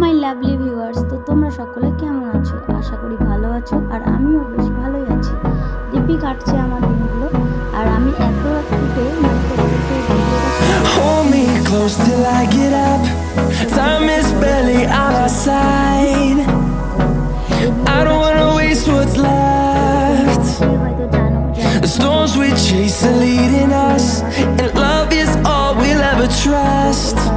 My lovely viewers তো তোমরা সকলে কেমন আছো আশা করি ভালো আছো আর আমিও বেশ ভালোই আছি দিব্যি কাটছে আমার দিনগুলো আর আমি এত রাত্রিতে Hold me close till I get up Time is barely on our side I don't wanna waste what's left The storms we chase are leading us And love is all we'll ever trust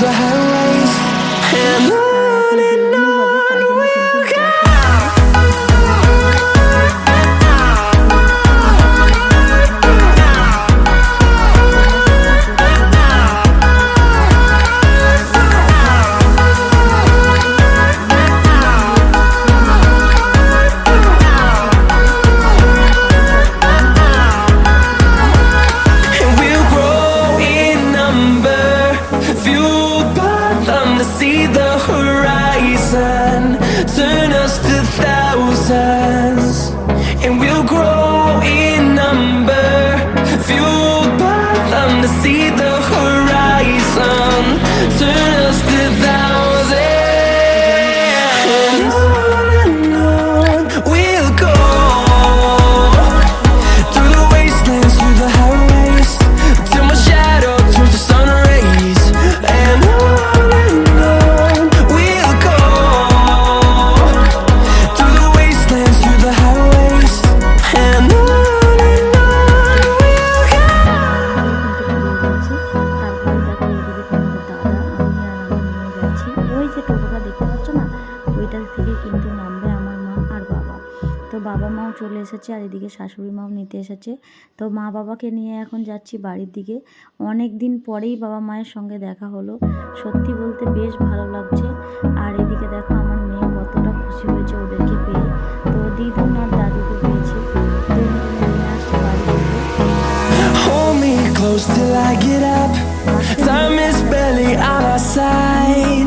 the highways. And I চলে এসেছে আর এদিকে শাশুড়ি মাও নিতে এসেছে। তো মা বাবাকে নিয়ে এখন যাচ্ছি বাড়ির দিকে। অনেক দিন পরেই বাবা মায়ের সঙ্গে দেখা হলো। সত্যি বলতে বেশ ভালো লাগছে। আর এদিকে দেখো আমার মেয়ে কতটা খুশি হয়েছে ওদেরকে পেয়ে। তো দিদি আর দাদুকে পেয়েছি। till I get up. Time is barely on our side.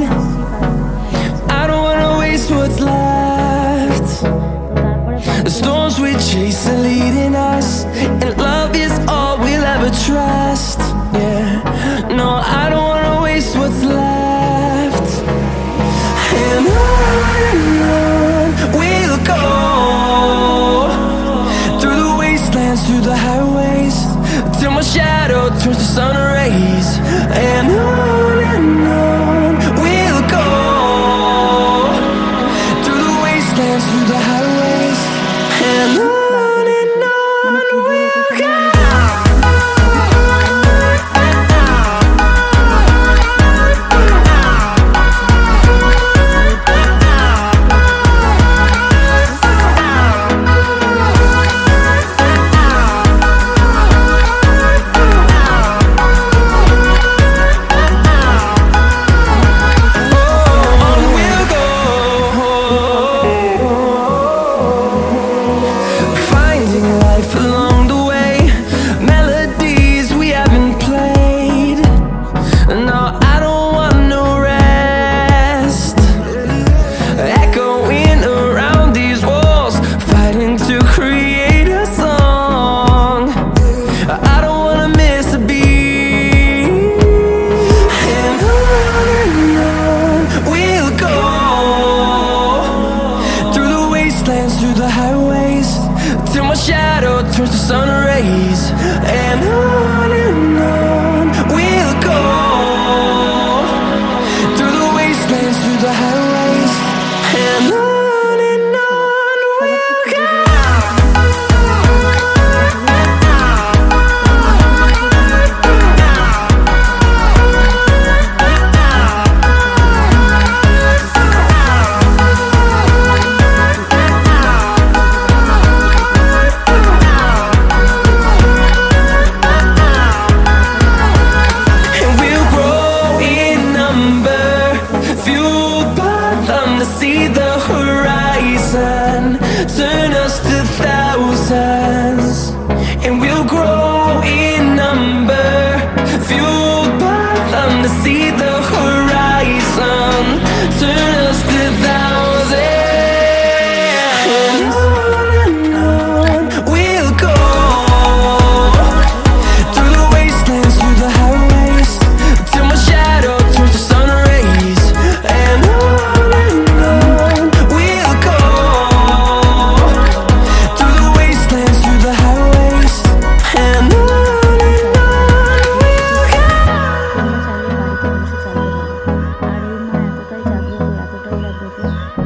storms we chase are leading us.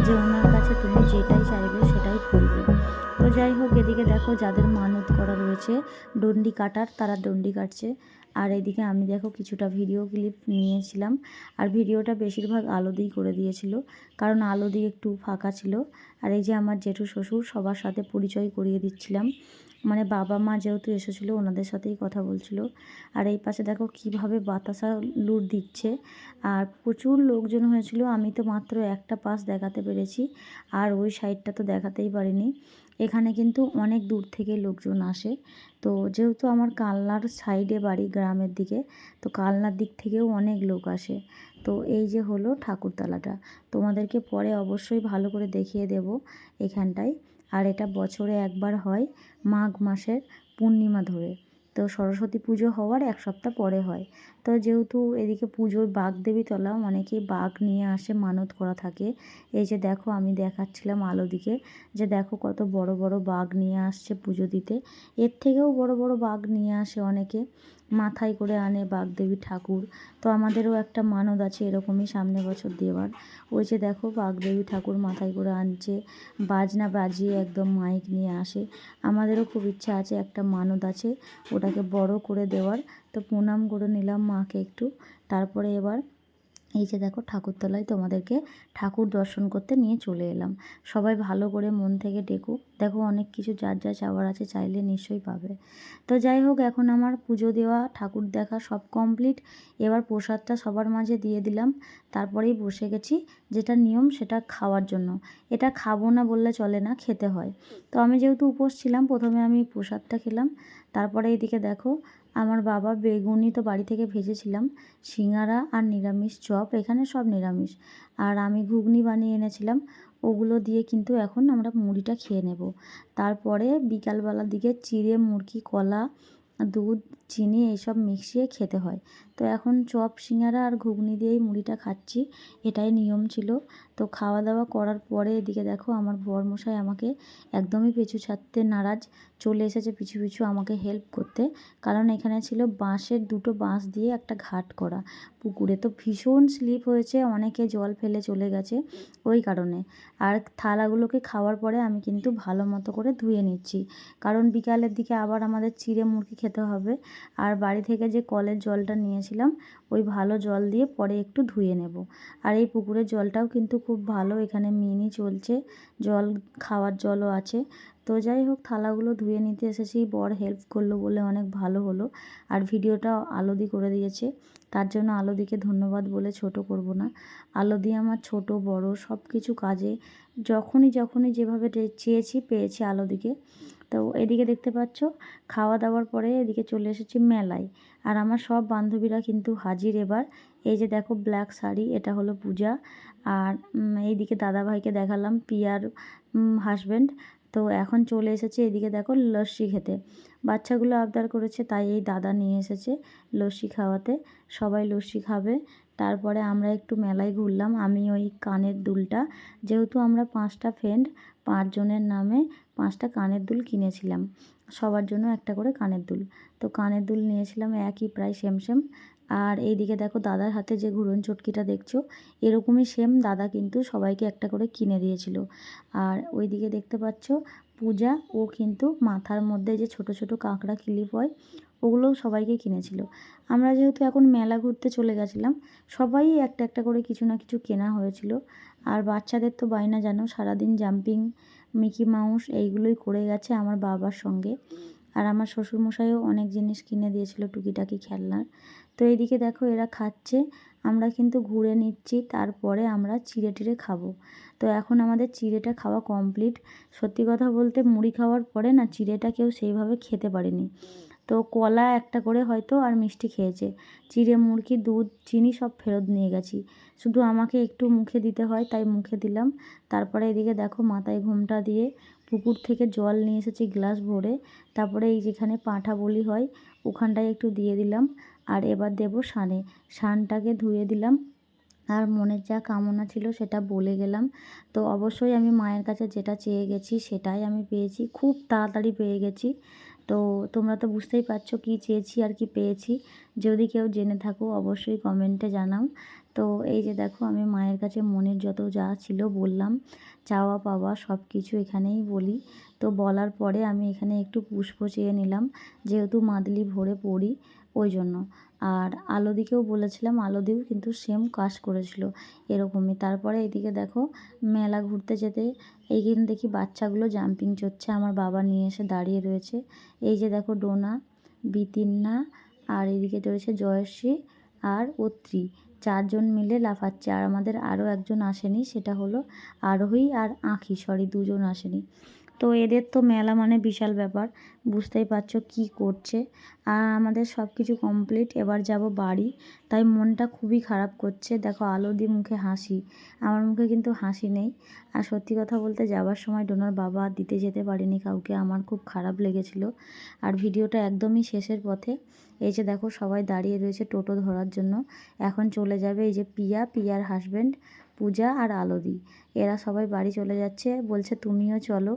যে ওনার কাছে তুমি যেটাই চাইবে সেটাই করবে। তো যাই হোক, এদিকে দেখো যাদের মানত করা রয়েছে ডন্ডি কাটার, তারা ডন্ডি কাটছে। আর এদিকে আমি দেখো কিছুটা ভিডিও ক্লিপ নিয়েছিলাম। আর ভিডিওটা বেশিরভাগ আলো দিয়েই করে দিয়েছিল, কারণ আলো দিয়ে একটু ফাঁকা ছিল। আর এই যে আমার জেঠু শ্বশুর, সবার সাথে পরিচয় করিয়ে দিচ্ছিলাম। মানে বাবা মা যেহেতু এসেছিল, ওনাদের সাথেই কথা বলছিল। আর এই পাশে দেখো কীভাবে বাতাসা লুট দিচ্ছে। আর প্রচুর লোকজন হয়েছিল, আমি তো মাত্র একটা পাশ দেখাতে পেরেছি, আর ওই সাইডটা তো দেখাতেই পারিনি। এখানে কিন্তু অনেক দূর থেকে লোকজন আসে। তো যেহেতু আমার কালনার সাইডে বাড়ি গ্রামের দিকে, তো কালনার দিক থেকেও অনেক লোক আসে। তো এই যে হলো ঠাকুরতলাটা। তোমাদেরকে পরে অবশ্যই ভালো করে দেখিয়ে দেব এখানটায়। আর এটা বছরে একবার হয় মাঘ মাসের পূর্ণিমা ধরে। তো সরস্বতী পুজো হওয়ার এক সপ্তাহ পরে হয়। তো যেহেতু এদিকে পুজোয় বাগদেবী তলা অনেকেই বাঘ নিয়ে আসে, মানত করা থাকে। এই যে দেখো, আমি দেখাচ্ছিলাম আলো দিকে। যে দেখো কত বড় বড় বাঘ নিয়ে আসছে পুজো দিতে। এর থেকেও বড় বড় বাঘ নিয়ে আসে অনেকে। মাথায় করে আনে বাগদেবী ঠাকুর। তো আমাদেরও একটা মানদ আছে এরকমই সামনে বছর দেওয়ার। ওই যে দেখো বাগদেবী ঠাকুর মাথায় করে আনছে, বাজনা বাজিয়ে একদম মাইক নিয়ে আসে। আমাদেরও খুব ইচ্ছা আছে একটা মানদ আছে, ওটাকে বড় করে দেওয়ার। তো প্রণাম করে নিলাম মাকে একটু। তারপরে এবার এই যে দেখো ঠাকুরতলায় তোমাদেরকে ঠাকুর দর্শন করতে নিয়ে চলে এলাম। সবাই ভালো করে মন থেকে ডেকো। দেখো অনেক কিছু, যার যা চাওয়ার আছে চাইলে নিশ্চয়ই পাবে। তো যাই হোক, এখন আমার পুজো দেওয়া, ঠাকুর দেখা সব কমপ্লিট এবার প্রসাদটা সবার মাঝে দিয়ে দিলাম। তারপরেই বসে গেছি। যেটা নিয়ম সেটা খাওয়ার জন্য। এটা খাব না বললে চলে না, খেতে হয়। তো আমি যেহেতু উপোস ছিলাম, প্রথমে আমি প্রসাদটা খেলাম। তারপরে এইদিকে দেখো আমার বাবা বেগুনি তো বাড়ি থেকে ভেজেছিলাম, সিঙ্গারা আর নিরামিষ চপ, এখানে সব নিরামিষ। আর আমি ঘুগনি বানিয়ে এনেছিলাম, ওগুলো দিয়ে কিন্তু এখন আমরা মুড়িটা খেয়ে নেব। তারপরে বিকালবেলার দিকে চিড়ে, মুরগি, কলা, দুধ, চিনি, এইসব মিশিয়ে খেতে হয়। তো এখন চপ, সিঙ্গারা আর ঘুগনি দিয়েই মুড়িটা খাচ্ছি। এটাই নিয়ম ছিল। তো খাওয়া দাওয়া করার পরে এদিকে দেখো আমার বরমশাই আমাকে একদমই পিছু ছাড়তে নারাজ। চলে এসেছে পিছু পিছু আমাকে হেল্প করতে। কারণ এখানে ছিল বাঁশের দুটো বাঁশ দিয়ে একটা ঘাট করা। পুকুরে তো ভীষণ স্লিপ হয়েছে, অনেকে জল ফেলে চলে গেছে ওই কারণে। আর থালাগুলোকে খাওয়ার পরে আমি কিন্তু ভালো মতো করে ধুয়ে নিচ্ছি। কারণ বিকালের দিকে আবার আমাদের চিড়ে মুরগি খেতে হবে। আর বাড়ি থেকে যে কলের জলটা নিয়েছিলাম ওই ভালো জল দিয়ে পরে একটু ধুয়ে নেব। আর এই পুকুরের জলটাও কিন্তু খুব ভালো, এখানে মিনি চলছে, জল, খাওয়ার জলও আছে। তো যাই হোক, থালাগুলো ধুয়ে নিতে এসেছি, বর হেল্প করল বলে অনেক ভালো হলো। আর ভিডিওটা আলোদি করে দিয়েছে, তার জন্য আলোদিকে ধন্যবাদ বলে ছোট করব না। আলোদি আমার ছোট, বড় সব কিছু কাজে, যখনই যখনই যেভাবে চেয়েছি পেয়েছি আলোদিকে। তো এদিকে দেখতে পাচ্ছ খাওয়া দাওয়ার পরে এদিকে চলে এসেছি মেলায়। আর আমার সব বান্ধবীরা কিন্তু হাজির এবার। এই যে দেখো ব্ল্যাক শাড়ি, এটা হলো পূজা। আর এইদিকে দাদাভাইকে দেখালাম, পিয়ার হাজব্যান্ড তো এখন চলে এসেছে এদিকে দেখো লস্যি খেতে। বাচ্চাগুলো আবদার করেছে, তাই এই দাদা নিয়ে এসেছে লস্যি খাওয়াতে। সবাই লস্যি খাবে। তারপরে আমরা একটু মেলায় ঘুরলাম। আমি ওই কানের দুলটা, যেহেতু আমরা পাঁচটা ফ্রেন্ড পাঁচজনের নামে পাঁচটা কানের দুল কিনেছিলাম। সবার জন্য একটা করে কানের দুল। তো কানের দুল নিয়েছিলাম একই প্রায় সেম সেম আর এইদিকে দেখো দাদার হাতে যে ঘুরন চটকিটা দেখছ, এরকমই সেম দাদা কিন্তু সবাইকে একটা করে কিনে দিয়েছিল। আর ওই দিকে দেখতে পাচ্ছ, পূজা, ও কিন্তু মাথার মধ্যে যে ছোট ছোট কাঁকড়া কিলিপ হয় ওগুলোও সবাইকে কিনেছিল। আমরা যেহেতু এখন মেলা ঘুরতে চলে গেছিলাম, সবাই একটা একটা করে কিছু না কিছু কেনা হয়েছিল। আর বাচ্চাদের তো বায়না জানো, সারাদিন জাম্পিং মিকি মাউস এইগুলোই করে গেছে আমার বাবার সঙ্গে। আর আমার শ্বশুরমশাইও অনেক জিনিস কিনে দিয়েছিল টুকিটাকি খেলনার। তো এইদিকে দেখো এরা খাচ্ছে, আমরা কিন্তু ঘুরে নিচ্ছি, তারপরে আমরা চিড়ে টিড়ে খাব। তো এখন আমাদের চিড়েটা খাওয়া কমপ্লিট সত্যি কথা বলতে মুড়ি খাওয়ার পরে না চিড়েটা কেউ সেইভাবে খেতে পারেনি। তো কলা একটা করে হয়তো আর মিষ্টি খেয়েছে। চিড়ে, মুরগি, দুধ, চিনি সব ফেরত নিয়ে গেছি। শুধু আমাকে একটু মুখে দিতে হয়, তাই মুখে দিলাম। তারপরে এদিকে দেখো মাথায় ঘুমটা দিয়ে পুকুর থেকে জল নিয়ে এসেছি গ্লাস ভরে। তারপরে এই যেখানে পাঁঠা বলি হয়, ওখানটায় একটু দিয়ে দিলাম। আর এবার দেবো সানে। সানটাকে ধুয়ে দিলাম। আর মনের যা কামনা ছিল সেটা বলে গেলাম। তো অবশ্যই আমি মায়ের কাছে যেটা চেয়ে গেছি সেটাই আমি পেয়েছি। খুব তাড়াতাড়ি পেয়ে গেছি। তো তোমরা তো বুঝতেই পারছ কি চেয়েছি আর কি পেয়েছি। যদি কেউ জেনে থাকো অবশ্যই কমেন্টে জানাও। তো এই যে দেখো আমি মায়ের কাছে মনের যত যা ছিল বললাম, চাওয়া পাওয়া সব কিছু এখানেই বলি। তো বলার পরে আমি এখানে একটু পুষ্প চেয়ে নিলাম, যেহেতু মাদলি ভরে পড়ি, ওই জন্য। আর আলোদিকেও বলেছিলাম আলোদিও কিন্তু সেম কাজ করেছিল এরকমই। তারপরে এদিকে দেখো, মেলা ঘুরতে যেতে, এইখানে দেখি বাচ্চাগুলো জাম্পিং চড়ছে, আমার বাবা নিয়ে এসে দাঁড়িয়ে রয়েছে। এই যে দেখো ডোনা, বিতিন্না আর এদিকে রয়েছে জয়শ্রী আর অত্রি। চারজন মিলে লাফাচ্ছে, আর আমাদের আরও একজন আসেনি, সেটা হলো আরোহী আর আঁখি সরি দুজন আসেনি। তো এদের তো মেলা মানে বিশাল ব্যাপার, বুঝতেই পারছ কি করছে। আর আমাদের সব কিছু কমপ্লিট এবার যাব বাড়ি, তাই মনটা খুবই খারাপ করছে। দেখো আলো দিয়ে মুখে হাসি, আমার মুখে কিন্তু হাসি নেই। আর সত্যি কথা বলতে যাওয়ার সময় ডোনার বাবা দিতে যেতে পারেনি কাউকে, আমার খুব খারাপ লেগেছিল। আর ভিডিওটা একদমই শেষের পথে, এই যে দেখো সবাই দাঁড়িয়ে রয়েছে টোটো ধরার জন্য। এখন চলে যাবে এই যে পিয়া, পিয়ার হাজব্যান্ড পূজা আর আলোদি। এরা সবাই বাড়ি চলে যাচ্ছে, বলছে তুমিও চলো।